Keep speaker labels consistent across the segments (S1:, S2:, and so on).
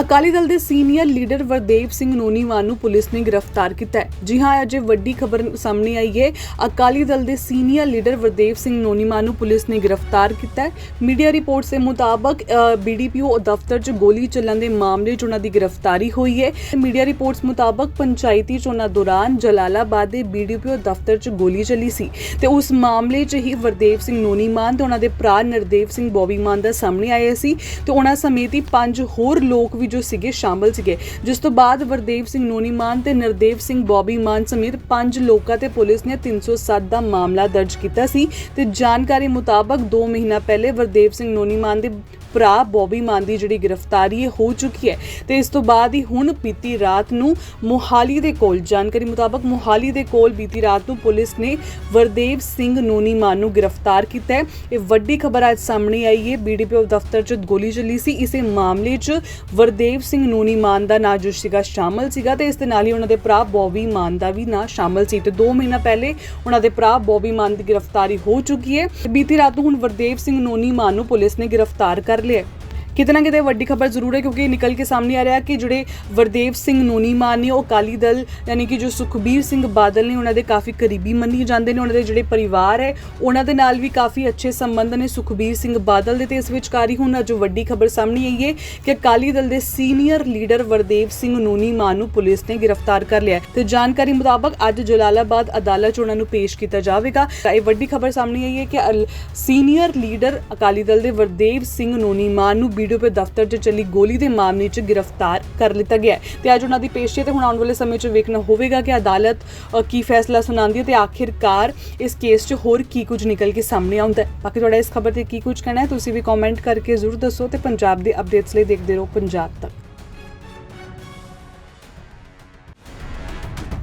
S1: ਅਕਾਲੀ ਦਲ ਦੇ senior leader Vardev Singh Noniwal ਨੂੰ police ਨੇ ਗ੍ਰਿਫਤਾਰ ਕੀਤਾ ਹੈ। ਜੀ ਹਾਂ, ਅਜੇ ਵੱਡੀ ਖਬਰ ਸਾਹਮਣੇ ਆਈ ਹੈ। ਅਕਾਲੀ ਦਲ ਦੇ ਸੀਨੀਅਰ ਲੀਡਰ ਵਰਦੇਵ ਸਿੰਘ ਨੋਨੀਵਾਲ ਨੂੰ ਪੁਲਿਸ ਨੇ ਗ੍ਰਿਫਤਾਰ ਕੀਤਾ ਹੈ। ਮੀਡੀਆ ਰਿਪੋਰਟਸ ਦੇ ਮੁਤਾਬਕ ਬੀਡੀਪੀਓ ਦਫ਼ਤਰ 'ਚ ਗੋਲੀ ਚੱਲਣ ਦੇ ਮਾਮਲੇ 'ਚ ਉਹਨਾਂ ਦੀ ਗ੍ਰਿਫਤਾਰੀ ਹੋਈ ਹੈ। ਮੀਡੀਆ ਰਿਪੋਰਟਸ ਮੁਤਾਬਕ, ਪੰਚਾਇਤੀ ਚੋਣਾਂ ਦੌਰਾਨ ਜਲਾਲਾਬਾਦ ਦੇ ਬੀਡੀਪੀਓ ਦਫ਼ਤਰ 'ਚ ਗੋਲੀ ਚੱਲੀ ਸੀ ਤੇ ਉਸ ਮਾਮਲੇ 'ਚ ਹੀ ਵਰਦੇਵ ਸਿੰਘ ਨੋਨੀਮਾਨ ਤੇ ਉਹਨਾਂ ਦੇ ਭਰਾ ਨਰਦੇਵ ਸਿੰਘ ਬੋਬੀਮਾਨ ਦਾ ਸਾਹਮਣੇ ਆਇਆ ਸੀ ਤੇ ਉਹਨਾਂ ਸਮੇਤ ਹੀ ਪੰਜ ਹੋਰ ਲੋਕ ਵੀ ਜੋ ਸੀਗੇ, ਸ਼ਾਮਲ ਸੀਗੇ। ਜਿਸ ਤੋਂ ਬਾਅਦ ਵਰਦੇਵ ਸਿੰਘ ਨੋਨੀ ਮਾਨ ਤੇ ਨਰਦੇਵ ਸਿੰਘ ਬੋਬੀ ਮਾਨ ਸਮੇਤ ਪੰਜ ਲੋਕਾਂ ਤੇ ਪੁਲਿਸ ਨੇ 307 ਦਾ ਮਾਮਲਾ ਦਰਜ ਕੀਤਾ ਸੀ ਤੇ ਜਾਣਕਾਰੀ ਮੁਤਾਬਕ 2 ਮਹੀਨਾ ਪਹਿਲੇ ਵਰਦੇਵ ਸਿੰਘ ਨੋਨੀ ਮਾਨ ਦੇ ਭਰਾ ਬੋਬੀ ਮਾਨ ਦੀ ਜਿਹੜੀ ਗ੍ਰਿਫਤਾਰੀ ਹੈ ਹੋ ਚੁੱਕੀ ਹੈ ਤੇ ਇਸ ਤੋਂ ਬਾਅਦ ਹੀ ਹੁਣ ਬੀਤੀ ਰਾਤ ਨੂੰ ਮੋਹਾਲੀ ਦੇ ਕੋਲ, ਜਾਣਕਾਰੀ ਮੁਤਾਬਕ ਮੋਹਾਲੀ ਦੇ ਕੋਲ ਬੀਤੀ ਰਾਤ ਨੂੰ ਪੁਲਿਸ ਨੇ ਵਰਦੇਵ ਸਿੰਘ ਨੋਨੀਮਾਨ ਨੂੰ ਗ੍ਰਿਫਤਾਰ ਕੀਤਾ ਹੈ। ਇਹ ਵੱਡੀ ਖਬਰ ਅੱਜ ਸਾਹਮਣੇ ਆਈ ਹੈ। ਬੀਡੀਪੀਓ ਦਫ਼ਤਰ 'ਚ ਗੋਲੀ ਚੱਲੀ ਸੀ। ਇਸੇ ਮਾਮਲੇ 'ਚ ਵਰਦੇਵ ਸਿੰਘ ਨੋਨੀਮਾਨ ਦਾ ਨਾਂ ਜੋ ਸੀਗਾ ਸ਼ਾਮਲ ਸੀਗਾ ਤੇ ਇਸ ਦੇ ਨਾਲ ਹੀ ਉਹਨਾਂ ਦੇ ਭਰਾ ਬੋਬੀ ਮਾਨ ਦਾ ਵੀ ਨਾਂ ਸ਼ਾਮਲ ਸੀ ਤੇ 2 ਮਹੀਨਾ ਪਹਿਲੇ ਉਹਨਾਂ ਦੇ ਭਰਾ ਬੋਬੀ ਮਾਨ ਦੀ ਗ੍ਰਿਫਤਾਰੀ ਹੋ ਚੁੱਕੀ ਹੈ। ਬੀਤੀ ਰਾਤ ਨੂੰ ਹੁਣ ਵਰਦੇਵ ਸਿੰਘ ਨੋਨੀਮਾਨ ਨੂੰ ਪੁਲਿਸ ਨੇ ਗ੍ਰਿਫਤਾਰ ਕਰ ਲਿਆ ਹੈ। ਕਿਤੇ ਨਾ ਕਿਤੇ ਵੱਡੀ ਖਬਰ ਜ਼ਰੂਰ ਹੈ ਕਿਉਂਕਿ ਨਿਕਲ ਕੇ ਸਾਹਮਣੇ ਆ ਰਿਹਾ ਕਿ ਜਿਹੜੇ ਵਰਦੇਵ ਸਿੰਘ ਨੋਨੀਮਾਨ ਨੇ, ਉਹ ਅਕਾਲੀ ਦਲ ਯਾਨੀ ਕਿ ਜੋ ਸੁਖਬੀਰ ਸਿੰਘ ਬਾਦਲ ਨੇ, ਉਹਨਾਂ ਦੇ ਕਾਫੀ ਕਰੀਬੀ ਮੰਨੀ ਜਾਂਦੇ ਨੇ, ਉਹਨਾਂ ਦੇ ਜਿਹੜੇ ਪਰਿਵਾਰ ਹੈ, ਉਹਨਾਂ ਦੇ ਨਾਲ ਵੀ ਕਾਫੀ ਅੱਛੇ ਸੰਬੰਧ ਨੇ ਸੁਖਬੀਰ ਸਿੰਘ ਬਾਦਲ ਦੇ ਤੇ ਇਸ ਵਿਚਕਾਰੀ ਹੁਣ ਜੋ ਵੱਡੀ ਖਬਰ ਸਾਹਮਣੇ ਆਈ ਹੈ ਕਿ ਅਕਾਲੀ ਦਲ ਦੇ ਸੀਨੀਅਰ ਲੀਡਰ ਵਰਦੇਵ ਸਿੰਘ ਨੋਨੀਮਾਨ ਨੂੰ ਪੁਲਿਸ ਨੇ ਗ੍ਰਿਫਤਾਰ ਕਰ ਲਿਆ ਤੇ ਜਾਣਕਾਰੀ ਮੁਤਾਬਕ ਅੱਜ ਜਲਾਲਾਬਾਦ ਅਦਾਲਤ 'ਚ ਉਹਨਾਂ ਨੂੰ ਪੇਸ਼ ਕੀਤਾ ਜਾਵੇਗਾ। ਇਹ ਵੱਡੀ ਖਬਰ ਸਾਹਮਣੇ ਆਈ ਹੈ ਕਿ ਅਲ- ਸੀਨੀਅਰ ਲੀਡਰ ਅਕਾਲੀ ਦਲ ਦੇ ਵਰਦੇਵ ਸਿੰਘ ਨੋਨੀਮਾਨ ਨੂੰ ਬੀਡੀਓ ਦਫ਼ਤਰ 'ਚ ਚੱਲੀ ਗੋਲੀ ਦੇ ਮਾਮਲੇ 'ਚ ਗ੍ਰਿਫਤਾਰ ਕਰ ਲਿੱਤਾ ਗਿਆ ਹੈ। ਤੇ ਅੱਜ ਉਹਨਾਂ ਦੀ ਪੇਸ਼ੀ ਹੈ ਤੇ ਹੁਣ ਆਉਣ ਵਾਲੇ ਸਮੇਂ 'ਚ ਵੇਖਣਾ ਹੋਵੇਗਾ ਕਿ ਅਦਾਲਤ ਕੀ ਫੈਸਲਾ ਸੁਣਾਉਂਦੀ ਹੈ ਤੇ ਆਖਿਰਕਾਰ ਇਸ ਕੇਸ 'ਚ ਹੋਰ ਕੀ ਕੁਝ ਨਿਕਲ ਕੇ ਸਾਹਮਣੇ ਆਉਂਦਾ ਹੈ। ਬਾਕੀ ਤੁਹਾਡਾ ਇਸ ਖਬਰ ਤੇ ਕੀ ਕੁਝ ਕਹਿਣਾ ਹੈ, ਤੁਸੀਂ ਵੀ ਕਮੈਂਟ ਕਰਕੇ ਜ਼ਰੂਰ ਦੱਸੋ ਤੇ ਪੰਜਾਬ ਦੇ ਅਪਡੇਟਸ ਲਈ ਦੇਖਦੇ ਰਹੋ ਪੰਜਾਬ ਤੱਕ।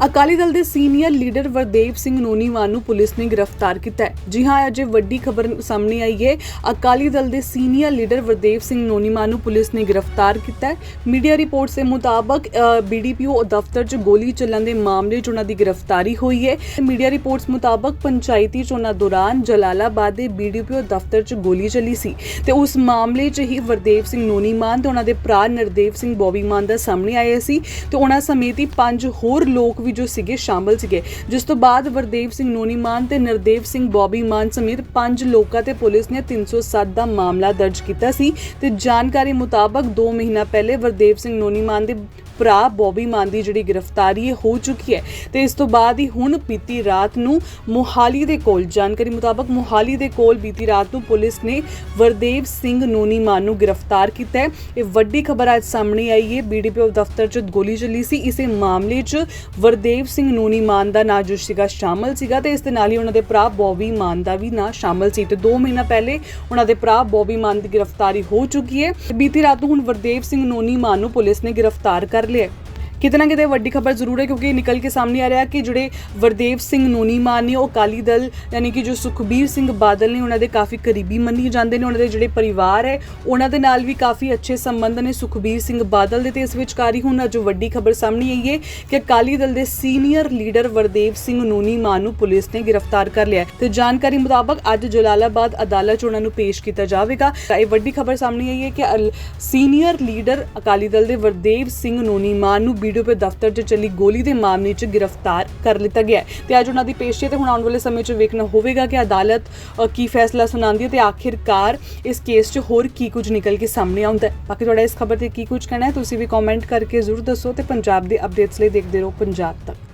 S1: ਅਕਾਲੀ ਦਲ ਦੇ ਸੀਨੀਅਰ ਲੀਡਰ ਵਰਦੇਵ ਸਿੰਘ ਨੋਨੀਵਾਲ ਨੂੰ ਪੁਲਿਸ ਨੇ ਗ੍ਰਿਫਤਾਰ ਕੀਤਾ ਹੈ। ਜੀ ਹਾਂ, ਅਜੇ ਵੱਡੀ ਖਬਰ ਸਾਹਮਣੇ ਆਈ ਹੈ। ਅਕਾਲੀ ਦਲ ਦੇ ਸੀਨੀਅਰ ਲੀਡਰ ਵਰਦੇਵ ਸਿੰਘ ਨੋਨੀਵਾਲ ਨੂੰ ਪੁਲਿਸ ਨੇ ਗ੍ਰਿਫਤਾਰ ਕੀਤਾ ਹੈ। ਮੀਡੀਆ ਰਿਪੋਰਟਸ ਦੇ ਮੁਤਾਬਕ ਬੀਡੀਪੀਓ ਦਫ਼ਤਰ 'ਚ ਗੋਲੀ ਚੱਲਣ ਦੇ ਮਾਮਲੇ 'ਚ ਉਹਨਾਂ ਦੀ ਗ੍ਰਿਫਤਾਰੀ ਹੋਈ ਹੈ। ਮੀਡੀਆ ਰਿਪੋਰਟਸ ਮੁਤਾਬਕ, ਪੰਚਾਇਤੀ ਚੋਣਾਂ ਦੌਰਾਨ ਜਲਾਲਾਬਾਦ ਦੇ ਬੀਡੀਪੀਓ ਦਫ਼ਤਰ 'ਚ ਗੋਲੀ ਚੱਲੀ ਸੀ ਤੇ ਉਸ ਮਾਮਲੇ 'ਚ ਹੀ ਵਰਦੇਵ ਸਿੰਘ ਨੋਨੀਮਾਨ ਤੇ ਉਹਨਾਂ ਦੇ ਭਰਾ ਨਰਦੇਵ ਸਿੰਘ ਬੋਬੀ ਮਾਨ ਦਾ ਸਾਹਮਣੇ ਆਇਆ ਸੀ ਤੇ ਉਹਨਾਂ ਸਮੇਤ ਹੀ ਪੰਜ ਹੋਰ ਲੋਕ ਵੀ ਜੋ ਸੀਗੇ, ਸ਼ਾਮਲ ਸੀਗੇ। ਜਿਸ ਤੋਂ ਬਾਅਦ ਵਰਦੇਵ ਸਿੰਘ ਨੋਨੀਮਾਨ ਤੇ ਨਰਦੇਵ ਸਿੰਘ ਬੋਬੀ ਮਾਨ ਸਮੇਤ ਪੰਜ ਲੋਕਾਂ ਤੇ ਪੁਲਿਸ ਨੇ 307 ਦਾ ਮਾਮਲਾ ਦਰਜ ਕੀਤਾ ਸੀ ਤੇ ਜਾਣਕਾਰੀ ਮੁਤਾਬਕ 2 ਮਹੀਨਾ ਪਹਿਲੇ ਵਰਦੇਵ ਸਿੰਘ ਨੋਨੀਮਾਨ ਦੇ ਭਰਾ ਬੋਬੀ ਮਾਨ ਦੀ ਜਿਹੜੀ ਗ੍ਰਿਫਤਾਰੀ ਹੋ ਚੁੱਕੀ ਹੈ। ਤੇ ਇਸ ਤੋਂ ਬਾਅਦ ਹੀ ਹੁਣ ਬੀਤੀ ਰਾਤ ਨੂੰ ਮੋਹਾਲੀ ਦੇ ਕੋਲ, ਜਾਣਕਾਰੀ ਮੁਤਾਬਕ ਮੋਹਾਲੀ ਦੇ ਕੋਲ ਬੀਤੀ ਰਾਤ ਨੂੰ ਪੁਲਿਸ ਨੇ ਵਰਦੇਵ ਸਿੰਘ ਨੋਨੀਮਾਨ ਨੂੰ ਗ੍ਰਿਫਤਾਰ ਕੀਤਾ ਹੈ। ਇਹ ਵੱਡੀ ਖਬਰ ਅੱਜ ਸਾਹਮਣੇ ਆਈ ਹੈ। ਬੀਡੀਪੀਓ ਦਫ਼ਤਰ 'ਚ ਗੋਲੀ ਚੱਲੀ ਸੀ। ਇਸੇ ਮਾਮਲੇ 'ਚ ਵਰਦੇਵ ਸਿੰਘ ਨੂਨੀ ਮਾਨ ਦਾ ਨਾਂ ਜੋ ਸੀਗਾ ਸ਼ਾਮਲ ਸੀਗਾ ਤੇ ਇਸ ਦੇ ਨਾਲ ਹੀ ਉਹਨਾਂ ਦੇ ਭਰਾ ਬੋਬੀ ਮਾਨ ਦਾ ਵੀ ਨਾਂ ਸ਼ਾਮਲ ਸੀ ਤੇ 2 ਮਹੀਨਾ ਪਹਿਲੇ ਉਹਨਾਂ ਦੇ ਭਰਾ ਬੋਬੀ ਮਾਨ ਦੀ ਗ੍ਰਿਫਤਾਰੀ ਹੋ ਚੁੱਕੀ ਹੈ। ਬੀਤੀ ਰਾਤ ਨੂੰ ਹੁਣ ਵਰਦੇਵ ਸਿੰਘ ਨੂਨੀ ਮਾਨ ਨੂੰ ਪੁਲਿਸ ਨੇ ਗ੍ਰਿਫਤਾਰ ਕਰ ਲਿਆ ਕਿਤੇ ਨਾ ਕਿਤੇ ਵੱਡੀ ਖਬਰ ਜ਼ਰੂਰ ਹੈ ਕਿਉਂਕਿ ਨਿਕਲ ਕੇ ਸਾਹਮਣੇ ਆ ਰਿਹਾ ਕਿ ਜਿਹੜੇ ਵਰਦੇਵ ਸਿੰਘ ਨੋਨੀਮਾਨ ਨੇ, ਉਹ ਅਕਾਲੀ ਦਲ, ਯਾਨੀ ਕਿ ਜੋ ਸੁਖਬੀਰ ਸਿੰਘ ਬਾਦਲ ਨੇ, ਉਹਨਾਂ ਦੇ ਕਾਫੀ ਕਰੀਬੀ ਮੰਨੀ ਜਾਂਦੇ ਨੇ, ਉਹਨਾਂ ਦੇ ਜਿਹੜੇ ਪਰਿਵਾਰ ਹੈ, ਉਹਨਾਂ ਦੇ ਨਾਲ ਵੀ ਕਾਫੀ ਅੱਛੇ ਸੰਬੰਧ ਨੇ ਸੁਖਬੀਰ ਸਿੰਘ ਬਾਦਲ ਦੇ ਤੇ ਇਸ ਵਿਚਕਾਰੀ ਹੁਣ ਅੱਜ ਵੱਡੀ ਖਬਰ ਸਾਹਮਣੇ ਆਈ ਹੈ ਕਿ ਅਕਾਲੀ ਦਲ ਦੇ ਸੀਨੀਅਰ ਲੀਡਰ ਵਰਦੇਵ ਸਿੰਘ ਨੋਨੀਮਾਨ ਨੂੰ ਪੁਲਿਸ ਨੇ ਗ੍ਰਿਫਤਾਰ ਕਰ ਲਿਆ ਹੈ। ਤੇ ਜਾਣਕਾਰੀ ਮੁਤਾਬਕ ਅੱਜ ਜਲਾਲਾਬਾਦ ਅਦਾਲਤ 'ਚ ਉਹਨਾਂ ਨੂੰ ਪੇਸ਼ ਕੀਤਾ ਜਾਵੇਗਾ। ਇਹ ਵੱਡੀ ਖਬਰ ਸਾਹਮਣੇ ਆਈ ਹੈ ਕਿ ਅਲ- ਸੀਨੀਅਰ ਲੀਡਰ ਅਕਾਲੀ ਦਲ ਦੇ ਵਰਦੇਵ ਸਿੰਘ ਨੋਨੀਮਾਨ ਨੂੰ ਬੀਡੀਓ ਦਫ਼ਤਰ 'ਚ ਚੱਲੀ ਗੋਲੀ ਦੇ ਮਾਮਲੇ 'ਚ ਗ੍ਰਿਫਤਾਰ ਕਰ ਲਿੱਤਾ ਗਿਆ ਹੈ। ਤੇ ਅੱਜ ਉਹਨਾਂ ਦੀ ਪੇਸ਼ੀ ਹੈ ਤੇ ਹੁਣ ਆਉਣ ਵਾਲੇ ਸਮੇਂ 'ਚ ਵੇਖਣਾ ਹੋਵੇਗਾ ਕਿ ਅਦਾਲਤ ਕੀ ਫੈਸਲਾ ਸੁਣਾਉਂਦੀ ਹੈ ਤੇ ਆਖਿਰਕਾਰ ਇਸ ਕੇਸ 'ਚ ਹੋਰ ਕੀ ਕੁਝ ਨਿਕਲ ਕੇ ਸਾਹਮਣੇ ਆਉਂਦਾ ਹੈ। ਬਾਕੀ ਤੁਹਾਡਾ ਇਸ ਖਬਰ ਤੇ ਕੀ ਕੁਝ ਕਹਿਣਾ ਹੈ, ਤੁਸੀਂ ਵੀ ਕਮੈਂਟ ਕਰਕੇ ਜ਼ਰੂਰ ਦੱਸੋ ਤੇ ਪੰਜਾਬ ਦੇ ਅਪਡੇਟਸ ਲਈ ਦੇਖਦੇ ਰਹੋ ਪੰਜਾਬ ਤੱਕ।